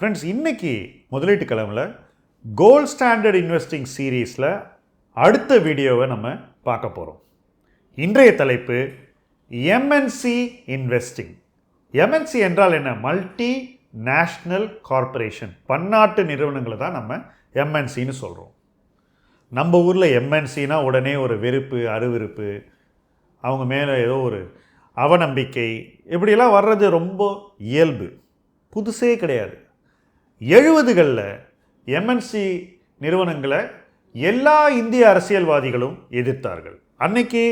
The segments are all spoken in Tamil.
ஃப்ரெண்ட்ஸ் இன்றைக்கி முதலீட்டு கிழமில் கோல்ட் ஸ்டாண்டர்ட் இன்வெஸ்டிங் சீரீஸில் அடுத்த வீடியோவை நம்ம பார்க்க போகிறோம் இன்றைய தலைப்பு எம்என்சி இன்வெஸ்டிங் எம்என்சி என்றால் என்ன? மல்டி நேஷ்னல் கார்ப்பரேஷன் பன்னாட்டு நிறுவனங்களை தான் நம்ம எம்என்சின்னு சொல்கிறோம் நம்ம ஊரில் எம்என்சினா உடனே ஒரு வெறுப்பு அருவருப்பு அவங்க மேலே ஏதோ ஒரு அவநம்பிக்கை இப்படியெல்லாம் வர்றது ரொம்ப இயல்பு. புதுசே கிடையாது. எழுபதுகளில் எம்என்சி நிறுவனங்களை எல்லா இந்திய அரசியல்வாதிகளும் எதிர்த்தார்கள். அன்னைக்கு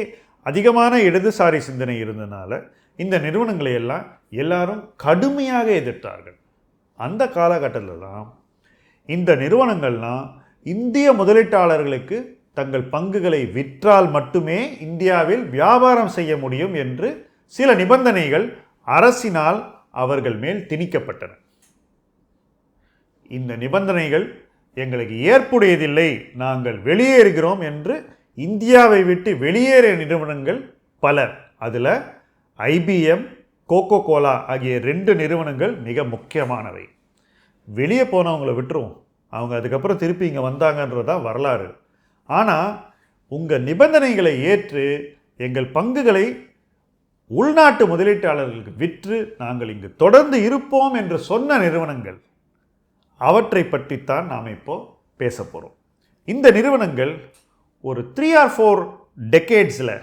அதிகமான இடதுசாரி சிந்தனை இருந்தனால இந்த நிறுவனங்களை எல்லாம் எல்லாரும் கடுமையாக எதிர்த்தார்கள். அந்த காலகட்டத்தில் தான் இந்த நிறுவனங்கள்லாம் இந்திய முதலீட்டாளர்களுக்கு தங்கள் பங்குகளை விற்றால் மட்டுமே இந்தியாவில் வியாபாரம் செய்ய முடியும் என்று சில நிபந்தனைகள் அரசினால் அவர்கள் மேல் திணிக்கப்பட்டன. இந்த நிபந்தனைகள் எங்களுக்கு ஏற்புடையதில்லை. நாங்கள் வெளியேறுகிறோம் என்று இந்தியாவை விட்டு வெளியேறிய நிறுவனங்கள் பல அதில் ஐபிஎம் கோகோ கோலா ஆகிய ரெண்டு நிறுவனங்கள் மிக முக்கியமானவை. வெளியே போனவங்கள விட்டுருவோம் அவங்க அதுக்கப்புறம் திருப்பி இங்கே வந்தாங்கன்றது தான் வரலாறு. ஆனால் உங்கள் நிபந்தனைகளை ஏற்று எங்கள் பங்குகளை உள்நாட்டு முதலீட்டாளர்களுக்கு விற்று நாங்கள் இங்கு தொடர்ந்து இருப்போம் என்று சொன்ன நிறுவனங்கள் அவற்றை பற்றித்தான் நாம் இப்போது பேச போகிறோம் இந்த நிறுவனங்கள் ஒரு த்ரீ ஆர் ஃபோர் டெக்கேட்ஸில்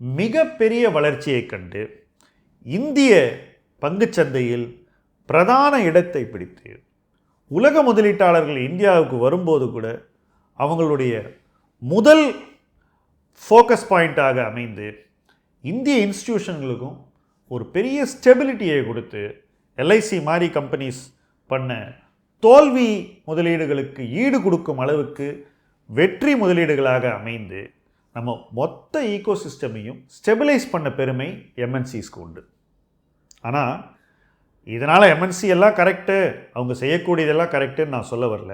மிகப்பெரிய வளர்ச்சியை கண்டு இந்திய பங்குச்சந்தையில் பிரதான இடத்தை பிடித்து உலக முதலீட்டாளர்கள் இந்தியாவுக்கு வரும்போது கூட அவங்களுடைய முதல் ஃபோக்கஸ் பாயிண்ட்டாக அமைந்து இந்திய இன்ஸ்டிடியூஷன்களுக்கும் ஒரு பெரிய ஸ்டெபிலிட்டியை கொடுத்து எல்ஐசி மாதிரி கம்பெனிஸ் பண்ண தோல்வி முதலீடுகளுக்கு ஈடு கொடுக்கும் அளவுக்கு வெற்றி முதலீடுகளாக அமைந்து நம்ம மொத்த ஈகோ சிஸ்டமையும் ஸ்டெபிலைஸ் பண்ண பெருமை எம்என்சிஸ்க்கு உண்டு. ஆனால் இதனால் எம்என்சி எல்லாம் கரெக்டு அவங்க செய்யக்கூடியதெல்லாம் கரெக்டுன்னு நான் சொல்ல வரல.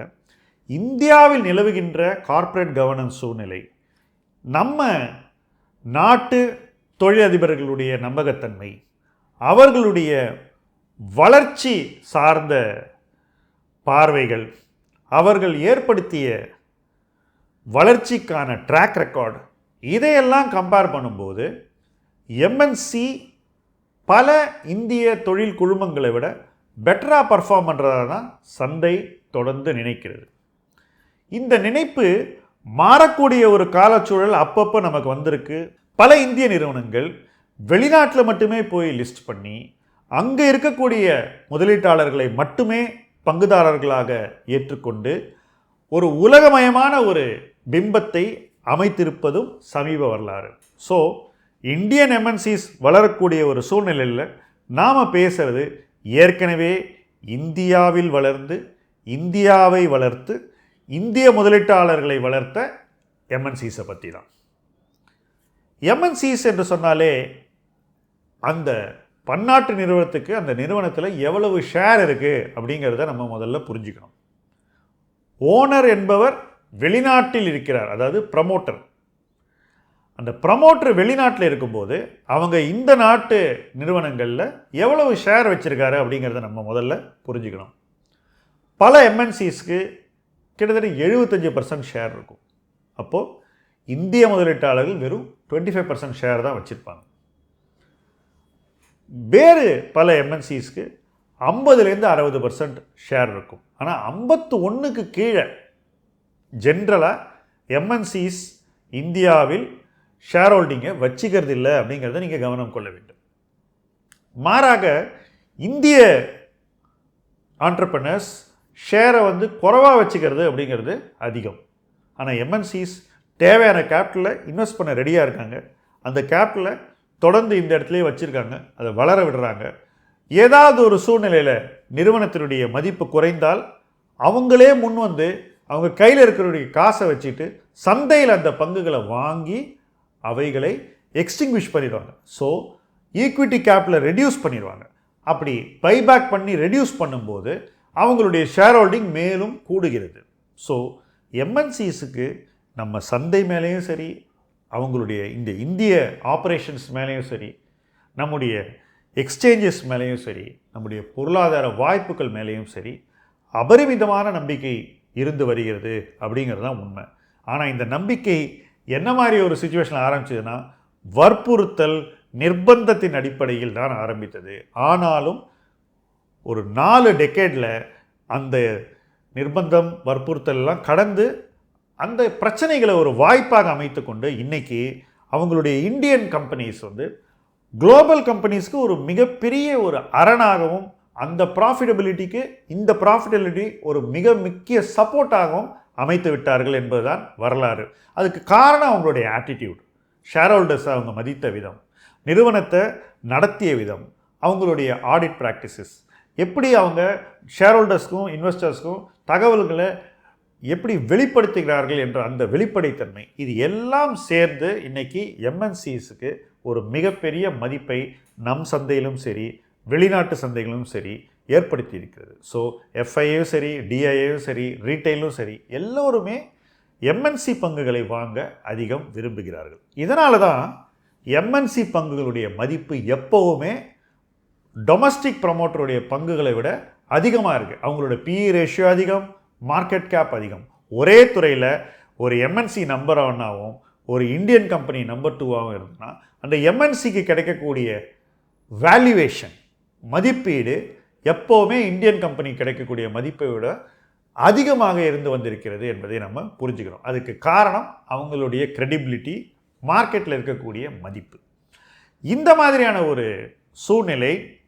இந்தியாவில் நிலவுகின்ற கார்ப்பரேட் கவர்னன்ஸ் சூழ்நிலை நம்ம நாட்டு தொழிலதிபர்களுடைய நம்பகத்தன்மை அவர்களுடைய வளர்ச்சி சார்ந்த பார்வைகள். அவர்கள் ஏற்படுத்திய வளர்ச்சிக்கான ட்ராக் ரெக்கார்டு இதையெல்லாம் கம்பேர் பண்ணும்போது எம்என்சி பல இந்திய தொழில் குழுமங்களை விட பெட்டராக பர்ஃபார்ம் பண்ணுறதா தான் சந்தை தொடர்ந்து நினைக்கிறது. இந்த நினைப்பு மாறக்கூடிய ஒரு காலச்சூழல் அப்பப்போ நமக்கு வந்திருக்கு. பல இந்திய நிறுவனங்கள் வெளிநாட்டில் மட்டுமே போய் லிஸ்ட் பண்ணி அங்கே இருக்கக்கூடிய முதலீட்டாளர்களை மட்டுமே பங்குதாரர்களாக ஏற்றுக்கொண்டு ஒரு உலகமயமான ஒரு பிம்பத்தை அமைத்திருப்பதும் சமீப வரலாறு. ஸோ இந்தியன் எம்என்சிஸ் வளரக்கூடிய ஒரு சூழ்நிலையில் நாம் பேசுகிறது ஏற்கனவே இந்தியாவில் வளர்ந்து இந்தியாவை வளர்த்து இந்திய முதலீட்டாளர்களை வளர்த்த எம்என்சிஸை பற்றி தான் எம்என்சிஸ் என்று சொன்னாலே அந்த பன்னாட்டு நிறுவனத்துக்கு அந்த நிறுவனத்தில் எவ்வளவு ஷேர் இருக்குது அப்படிங்கிறத நம்ம முதல்ல புரிஞ்சுக்கணும். ஓனர் என்பவர் வெளிநாட்டில் இருக்கிறார் அதாவது ப்ரமோட்டர் அந்த ப்ரமோட்டர் வெளிநாட்டில் இருக்கும்போது அவங்க இந்த நாட்டு நிறுவனங்களில் எவ்வளவு ஷேர் வச்சுருக்காரு அப்படிங்கிறத நம்ம முதல்ல புரிஞ்சுக்கணும். பல எம்என்சிஸ்க்கு கிட்டத்தட்ட எழுபத்தஞ்சி பர்சன்ட் ஷேர் இருக்கும். அப்போது இந்திய முதலீட்டாளர்கள் வெறும் டுவெண்ட்டி ஃபைவ் பர்சன்ட் ஷேர் தான் வச்சுருப்பாங்க. வேறு பல எம்என்சிஸ்க்கு ஐம்பதுலேருந்து அறுபது பர்சன்ட் ஷேர் இருக்கும். ஆனால் ஐம்பத்து ஒன்றுக்கு கீழே ஜென்ரலாக எம்என்சிஸ் இந்தியாவில் ஷேர் ஹோல்டிங்கை வச்சுக்கிறது இல்லை அப்படிங்கிறத நீங்கள் கவனம் கொள்ள வேண்டும். மாறாக இந்திய ஆண்டர்பனர்ஸ் ஷேரை வந்து குறைவாக வச்சுக்கிறது அப்படிங்கிறது அதிகம். ஆனால் எம்என்சிஸ் தேவையான கேபிட்டலை இன்வெஸ்ட் பண்ண ரெடியாக இருக்காங்க. அந்த கேபிட்டலை தொடர்ந்து இந்த இடத்துலையே வச்சுருக்காங்க. அதை வளர விடுறாங்க. ஏதாவது ஒரு சூழ்நிலையில் நிறுவனத்தினுடைய மதிப்பு குறைந்தால் அவங்களே முன் வந்து அவங்க கையில் இருக்கிறவருடைய காசை வச்சுட்டு சந்தையில் அந்த பங்குகளை வாங்கி அவைகளை எக்ஸ்டிங்விஷ் பண்ணிடுவாங்க. ஸோ ஈக்விட்டி கேப்பில் ரெடியூஸ் பண்ணிடுவாங்க. அப்படி பைபேக் பண்ணி ரெடியூஸ் பண்ணும்போது அவங்களுடைய ஷேர் ஹோல்டிங் மேலும் கூடுகிறது. ஸோ எம்என்சிஸுக்கு நம்ம சந்தை மேலேயும் சரி அவங்களுடைய இந்த இந்திய ஆப்ரேஷன்ஸ் மேலேயும் சரி நம்முடைய எக்ஸ்சேஞ்சஸ் மேலேயும் சரி நம்முடைய பொருளாதார வாய்ப்புகள் மேலேயும் சரி அபரிமிதமான நம்பிக்கை இருந்து வருகிறது அப்படிங்கிறது தான் உண்மை. ஆனால் இந்த நம்பிக்கை என்ன மாதிரி ஒரு சுச்சுவேஷன் ஆரம்பிச்சதுன்னா வற்புறுத்தல் நிர்பந்தத்தின் அடிப்படையில் தான் ஆரம்பித்தது. ஆனாலும் ஒரு நாலு டெக்கேடில் அந்த நிர்பந்தம் வற்புறுத்தல் எல்லாம் கடந்து அந்த பிரச்சனைகளை ஒரு வாய்ப்பாக அமைத்து கொண்டு அவங்களுடைய இந்தியன் கம்பெனிஸ் வந்து குளோபல் கம்பெனிஸ்க்கு ஒரு மிகப்பெரிய ஒரு அரணாகவும் அந்த ப்ராஃபிட்டபிலிட்டிக்கு இந்த ப்ராஃபிட்டபிலிட்டி ஒரு மிக முக்கிய சப்போர்ட்டாகவும் அமைத்து விட்டார்கள் என்பதுதான் வரலாறு. அதுக்கு காரணம் அவங்களுடைய ஆட்டிடியூட் ஷேர் ஹோல்டர்ஸை அவங்க மதித்த விதம் நிறுவனத்தை நடத்திய விதம் அவங்களுடைய ஆடிட் ப்ராக்டிசஸ் எப்படி அவங்க ஷேர் ஹோல்டர்ஸ்க்கும் இன்வெஸ்டர்ஸ்க்கும் தகவல்களை எப்படி வெளிப்படுத்துகிறார்கள் என்ற அந்த வெளிப்படைத்தன்மை. இது எல்லாம் சேர்ந்து இன்னைக்கு எம்என்சிஸுக்கு ஒரு மிகப்பெரிய மதிப்பை நம் சந்தையிலும் சரி வெளிநாட்டு சந்தைகளும் சரி ஏற்படுத்தி இருக்கிறது ஸோ எஃப்ஐயும் சரி டிஐயும் சரி ரீட்டைலும் சரி எல்லோருமே எம்என்சி பங்குகளை வாங்க அதிகம் விரும்புகிறார்கள். இதனால தான் எம்என்சி பங்குகளுடைய மதிப்பு எப்போவுமே டொமஸ்டிக் ப்ரமோட்டருடைய பங்குகளை விட அதிகமாக இருக்குது அவங்களோட பிஇ ரேஷியோ அதிகம் மார்க்கெட் கேப் அதிகம். ஒரே துறையில் ஒரு எம்என்சி நம்பர் ஒன்னாகவும் ஒரு இந்தியன் கம்பெனி நம்பர் டூவாகவும் இருந்ததுன்னா அந்த எம்என்சிக்கு கிடைக்கக்கூடிய வேல்யூவேஷன் மதிப்பீடு எப்போவுமே இந்தியன் கம்பெனி கிடைக்கக்கூடிய மதிப்பை விட அதிகமாக இருந்து வந்திருக்கிறது என்பதை நம்ம புரிஞ்சுக்கிறோம். அதுக்கு காரணம் அவங்களுடைய க்ரெடிபிலிட்டி மார்க்கெட்டில் இருக்கக்கூடிய மதிப்பு. இந்த மாதிரியான ஒரு சூழ்நிலை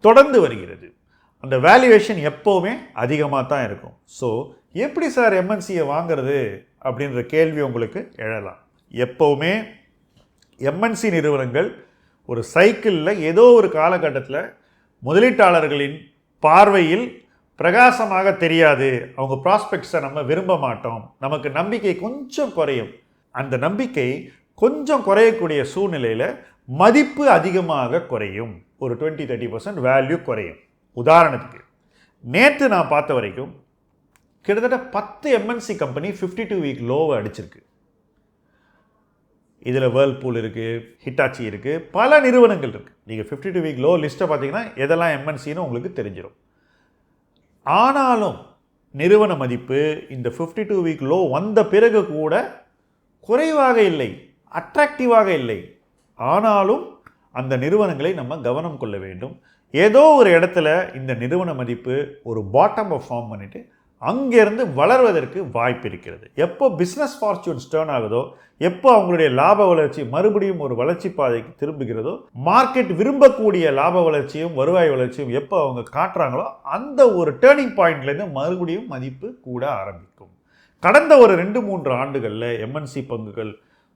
தொடர்ந்து வருகிறது. அந்த வேல்யூவேஷன் எப்போவுமே அதிகமாக தான் இருக்கும். ஸோ எப்படி சார் எம்என்சியை வாங்குறது அப்படின்ற கேள்வி உங்களுக்கு எழலாம். எப்போவுமே எம்என்சி நிறுவனங்கள் ஒரு சைக்கிளில் ஏதோ ஒரு காலகட்டத்தில் முதலீட்டாளர்களின் பார்வையில் பிரகாசமாக தெரியாது. அவங்க ப்ராஸ்பெக்ட்ஸை நம்ம விரும்ப மாட்டோம். நமக்கு நம்பிக்கை கொஞ்சம் குறையும். அந்த நம்பிக்கை கொஞ்சம் குறையக்கூடிய சூழ்நிலையில் மதிப்பு அதிகமாக குறையும். ஒரு டுவெண்ட்டி தேர்ட்டி பர்சன்ட் வேல்யூ குறையும். உதாரணத்துக்கு நேற்று நான் பார்த்த வரைக்கும் கிட்டத்தட்ட பத்து MNC company fifty two week லோவை அடிச்சிருக்கு. இதில் வேர்ல்பூல் இருக்குது ஹிட்டாச்சி இருக்குது பல நிறுவனங்கள் இருக்குது நீங்கள் ஃபிஃப்டி டூ வீக் லோ லிஸ்ட்டை பார்த்தீங்கன்னா எதெல்லாம் எம்என்சின்னு உங்களுக்கு தெரிஞ்சிடும் ஆனாலும் நிறுவன மதிப்பு இந்த ஃபிஃப்டி டூ வீக் லோ வந்த பிறகு கூட குறைவாக இல்லை அட்ராக்டிவாக இல்லை. ஆனாலும் அந்த நிறுவனங்களை நம்ம கவனம் கொள்ள வேண்டும். ஏதோ ஒரு இடத்துல இந்த நிறுவன மதிப்பு ஒரு பாட்டம் ஃபார்ம் பண்ணிவிட்டு அங்கேருந்து வளர்வதற்கு வாய்ப்பு இருக்கிறது. எப்போ பிஸ்னஸ் ஃபார்ச்சூன்ஸ் டேர்ன் ஆகுதோ எப்போ அவங்களுடைய லாப வளர்ச்சி மறுபடியும் ஒரு வளர்ச்சி பாதைக்கு திரும்புகிறதோ மார்க்கெட் விரும்பக்கூடிய லாப வளர்ச்சியும் வருவாய் வளர்ச்சியும் எப்போ அவங்க காட்டுறாங்களோ அந்த ஒரு டேர்னிங் பாயிண்ட்லேருந்து மறுபடியும் மதிப்பு கூட ஆரம்பிக்கும். கடந்த ஒரு ரெண்டு மூன்று ஆண்டுகளில் எம்என்சி பங்குகள்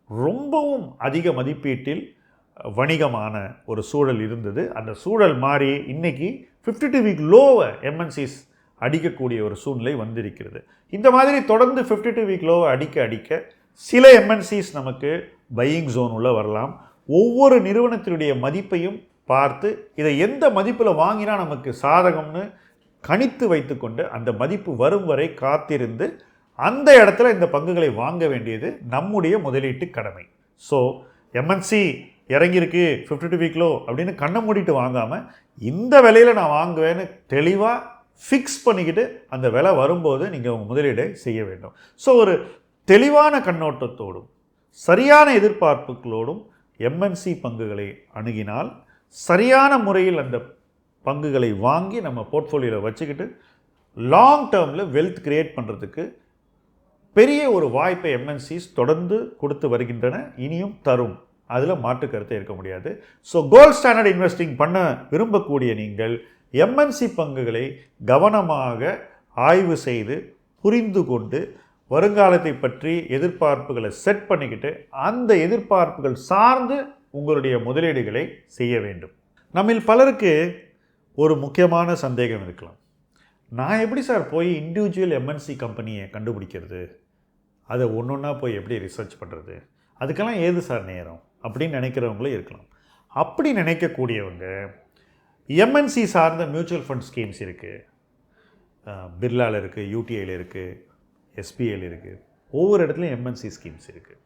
ரொம்பவும் அதிக மதிப்பீட்டில் வணிகமான ஒரு சூழல் இருந்தது. அந்த சூழல் மாறி இன்னைக்கு ஃபிஃப்டி டூ வீக் லோவை எம்என்சிஸ் அடிக்கக்கூடிய ஒரு சூழ்நிலை வந்திருக்கிறது. இந்த மாதிரி தொடர்ந்து ஃபிஃப்டி டூ வீக் லோவை அடிக்க அடிக்க சில எம்என்சிஸ் நமக்கு பையிங் ஜோன் உள்ள வரலாம். ஒவ்வொரு நிறுவனத்தினுடைய மதிப்பையும் பார்த்து இதை எந்த மதிப்பில் வாங்கினா நமக்கு சாதகம்னு கணித்து வைத்துக்கொண்டு அந்த மதிப்பு வரும் வரை காத்திருந்து அந்த இடத்துல இந்த பங்குகளை வாங்க வேண்டியது நம்முடைய முதலீட்டு கடமை. ஸோ எம்என்சி இறங்கியிருக்கு ஃபிஃப்டி டூ வீக்லோ அப்படின்னு கண்ணை மூடிட்டு வாங்காமல் இந்த விலையில் நான் வாங்குவேன்னு தெளிவாக ஃபிக்ஸ் பண்ணிக்கிட்டு அந்த விலை வரும்போது நீங்கள் உங்கள் முதலீடை செய்ய வேண்டும். ஸோ ஒரு தெளிவான கண்ணோட்டத்தோடும் சரியான எதிர்பார்ப்புகளோடும் எம்என்சி பங்குகளை அணுகினால் சரியான முறையில் அந்த பங்குகளை வாங்கி நம்ம போர்ட்ஃபோலியோவில் வச்சுக்கிட்டு லாங் டேர்மில் வெல்த் கிரியேட் பண்ணுறதுக்கு பெரிய ஒரு வாய்ப்பை எம்என்சிஸ் தொடர்ந்து கொடுத்து வருகின்றன இனியும் தரும். அதில் மாற்று கருத்தை இருக்க முடியாது. ஸோ கோல்ட் ஸ்டாண்டர்ட் இன்வெஸ்டிங் பண்ண விரும்பக்கூடிய நீங்கள் எம்என்சி பங்குகளை கவனமாக ஆய்வு செய்து புரிந்து கொண்டு வருங்காலத்தை பற்றி எதிர்பார்ப்புகளை செட் பண்ணிக்கிட்டு அந்த எதிர்பார்ப்புகள் சார்ந்து உங்களுடைய முதலீடுகளை செய்ய வேண்டும். நம்மில் பலருக்கு ஒரு முக்கியமான சந்தேகம் இருக்கலாம். நான் எப்படி சார் போய் இண்டிவிஜுவல் எம்என்சி கம்பெனியை கண்டுபிடிக்கிறது? அதை ஒன்று ஒன்றா போய் எப்படி ரிசர்ச் பண்ணுறது அதுக்கெல்லாம் ஏது சார் நேரம்? அப்படின்னு நினைக்கிறவங்களும் இருக்கலாம். அப்படி நினைக்கக்கூடியவங்க எம்என்சி சார்ந்த மியூச்சுவல் ஃபண்ட் ஸ்கீம்ஸ் இருக்குது பிர்லாவில் இருக்குது யூடிஐயில் இருக்குது எஸ்பிஐயில் இருக்குது ஒவ்வொரு இடத்துலையும் எம்என்சி ஸ்கீம்ஸ் இருக்குது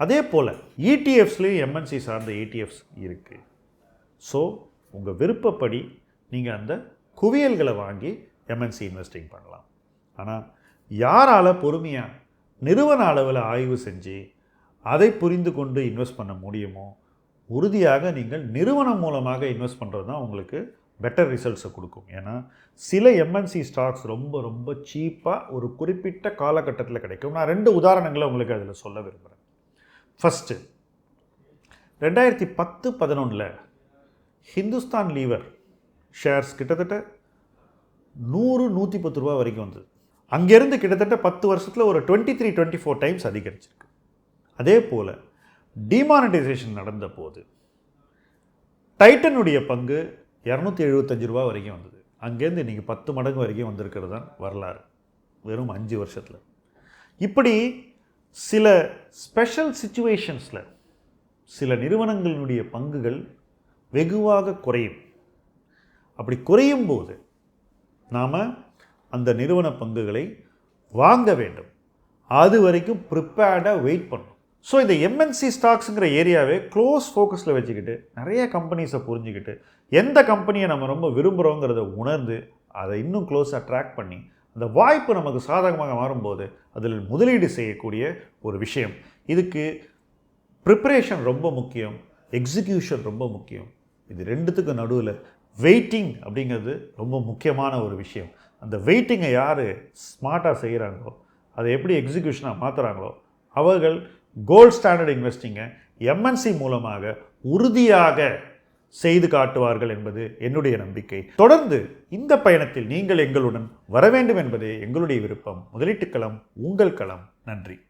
அதே போல் இடிஎஃப்ஸ்லேயும் எம்என்சி சார்ந்த இடிஎஃப்ஸ் இருக்குது ஸோ உங்கள் விருப்பப்படி நீங்கள் அந்த குவியல்களை வாங்கி எம்என்சி இன்வெஸ்டிங் பண்ணலாம். ஆனால் யாரால் பொறுமையாக நிறுவன அளவில் ஆய்வு செஞ்சு அதை புரிந்து கொண்டு இன்வெஸ்ட் பண்ண முடியுமோ? உறுதியாக நீங்கள் நிறுவனம் மூலமாக இன்வெஸ்ட் பண்ணுறது தான் உங்களுக்கு பெட்டர் ரிசல்ட்ஸை கொடுக்கும். ஏன்னா சில எம்என்சி ஸ்டாக்ஸ் ரொம்ப ரொம்ப சீப்பாக ஒரு குறிப்பிட்ட காலகட்டத்தில் கிடைக்கும். நான் ரெண்டு உதாரணங்களை உங்களுக்கு அதில் சொல்ல விரும்புகிறேன் ஃபஸ்ட்டு ரெண்டாயிரத்தி பத்து பதினொன்றில் ஹிந்துஸ்தான் லீவர் ஷேர்ஸ் கிட்டத்தட்ட நூறு நூற்றி பத்து ரூபா வரைக்கும் வந்தது. அங்கேருந்து கிட்டத்தட்ட பத்து வருஷத்தில் ஒரு twenty three twenty four times அதிகரிச்சிருக்கு. அதே போல் டிமானடைசேஷன் நடந்த போது டைட்டனுடைய பங்கு இரநூத்தி எழுபத்தஞ்சு ரூபா வரைக்கும் வந்தது. அங்கேருந்து இன்றைக்கி பத்து மடங்கு வரைக்கும் வந்திருக்கிறது தான் வரலாறு. வெறும் அஞ்சு வருஷத்தில். இப்படி சில ஸ்பெஷல் சுச்சுவேஷன்ஸில் சில நிறுவனங்களினுடைய பங்குகள் வெகுவாக குறையும். அப்படி குறையும் போது நாம் அந்த நிறுவன பங்குகளை வாங்க வேண்டும். அது வரைக்கும் ப்ரிப்பேர்டாக வெயிட் பண்ணணும். ஸோ இந்த எம்என்சி ஸ்டாக்ஸுங்கிற ஏரியாவே க்ளோஸ் ஃபோக்கஸில் வச்சுக்கிட்டு நிறைய கம்பெனிஸை புரிஞ்சுக்கிட்டு எந்த கம்பெனியை நம்ம ரொம்ப விரும்புகிறோங்கிறத உணர்ந்து அதை இன்னும் க்ளோஸாக ட்ராக் பண்ணி அந்த வாய்ப்பு நமக்கு சாதகமாக மாறும்போது அதில் முதலீடு செய்யக்கூடிய ஒரு விஷயம். இதுக்கு ப்ரிப்பரேஷன் ரொம்ப முக்கியம் எக்ஸிக்யூஷன் ரொம்ப முக்கியம். இது ரெண்டுத்துக்கு நடுவில் வெயிட்டிங் அப்படிங்கிறது ரொம்ப முக்கியமான ஒரு விஷயம். அந்த வெயிட்டிங்கை யார் ஸ்மார்ட்டாக செய்கிறாங்களோ அதை எப்படி எக்ஸிக்யூஷனாக மாற்றுறாங்களோ அவர்கள் கோல்ட் ஸ்டாண்டர்ட் இன்வெஸ்டிங்கை எம்என்சி மூலமாக உறுதியாக செய்து காட்டுவார்கள் என்பது என்னுடைய நம்பிக்கை. தொடர்ந்து இந்த பயணத்தில் நீங்கள் எங்களுடன் வர வேண்டும் என்பதே எங்களுடைய விருப்பம். முதலீட்டுக்களம் உங்கள் களம். நன்றி.